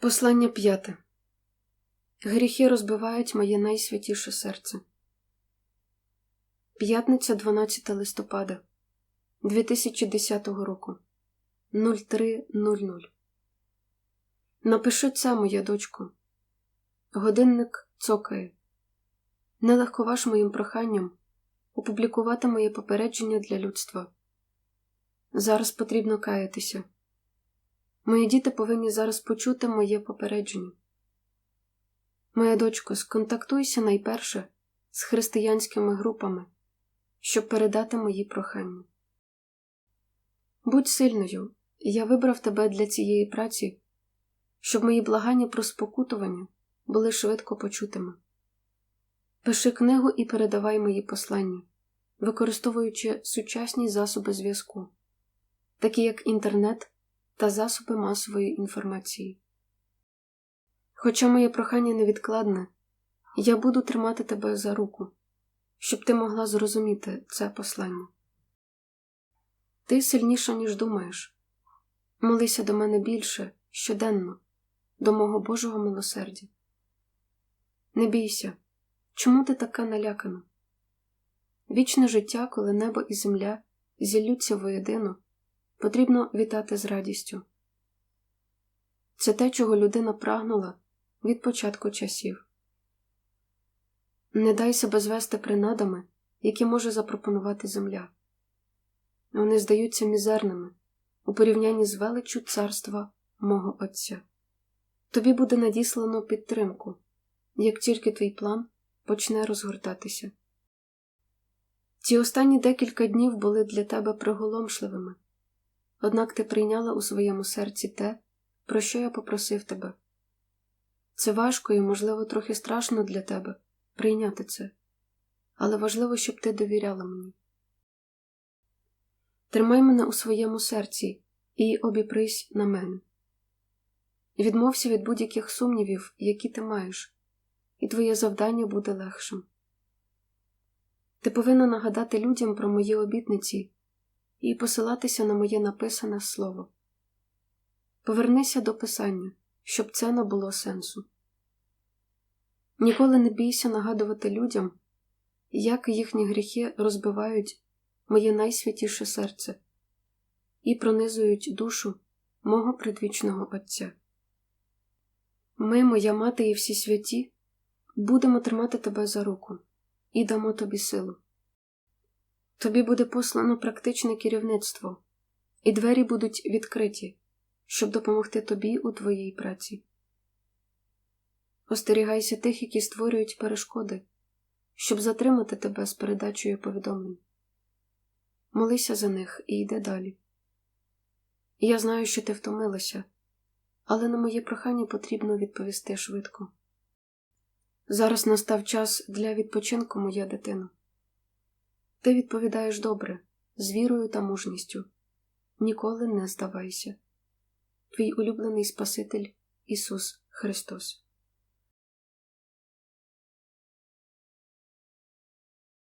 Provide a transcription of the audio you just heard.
Послання п'яте. Гріхи розбивають моє найсвятіше серце. П'ятниця 12 листопада 2010 року 03.00 Напиши це, моя дочко. Годинник цокає. Не легковаж моїм проханням опублікувати моє попередження для людства. Зараз потрібно каятися. Мої діти повинні зараз почути моє попередження. Моя дочко, сконтактуйся найперше з християнськими групами, щоб передати мої прохання. Будь сильною, я вибрав тебе для цієї праці, щоб мої благання про спокутування були швидко почутими. Пиши книгу і передавай мої послання, використовуючи сучасні засоби зв'язку, такі як інтернет та засоби масової інформації. Хоча моє прохання невідкладне, я буду тримати тебе за руку, щоб ти могла зрозуміти це послання. Ти сильніша, ніж думаєш. Молися до мене більше, щоденно, до мого Божого милосердя. Не бійся, чому ти така налякана? Вічне життя, коли небо і земля зіллються воєдино, потрібно вітати з радістю. Це те, чого людина прагнула від початку часів. Не дай себе звести принадами, які може запропонувати земля. Вони здаються мізерними у порівнянні з величчю царства мого Отця. Тобі буде надіслано підтримку, як тільки твій план почне розгортатися. Ці останні декілька днів були для тебе приголомшливими, однак ти прийняла у своєму серці те, про що я попросив тебе. Це важко і, можливо, трохи страшно для тебе прийняти це, але важливо, щоб ти довіряла мені. Тримай мене у своєму серці і обіпрись на мене. Відмовся від будь-яких сумнівів, які ти маєш, і твоє завдання буде легшим. Ти повинна нагадати людям про мої обітниці і посилатися на моє написане слово. Повернися до писання, щоб це набуло сенсу. Ніколи не бійся нагадувати людям, як їхні гріхи розбивають моє найсвятіше серце і пронизують душу мого предвічного Отця. Ми, моя мати і всі святі, будемо тримати тебе за руку і дамо тобі силу. Тобі буде послано практичне керівництво, і двері будуть відкриті, щоб допомогти тобі у твоїй праці. Остерігайся тих, які створюють перешкоди, щоб затримати тебе з передачею повідомлень. Молися за них і йди далі. Я знаю, що ти втомилася, але на моє прохання потрібно відповісти швидко. Зараз настав час для відпочинку, моя дитина. Ти відповідаєш добре, з вірою та мужністю. Ніколи не здавайся. Твій улюблений Спаситель Ісус Христос.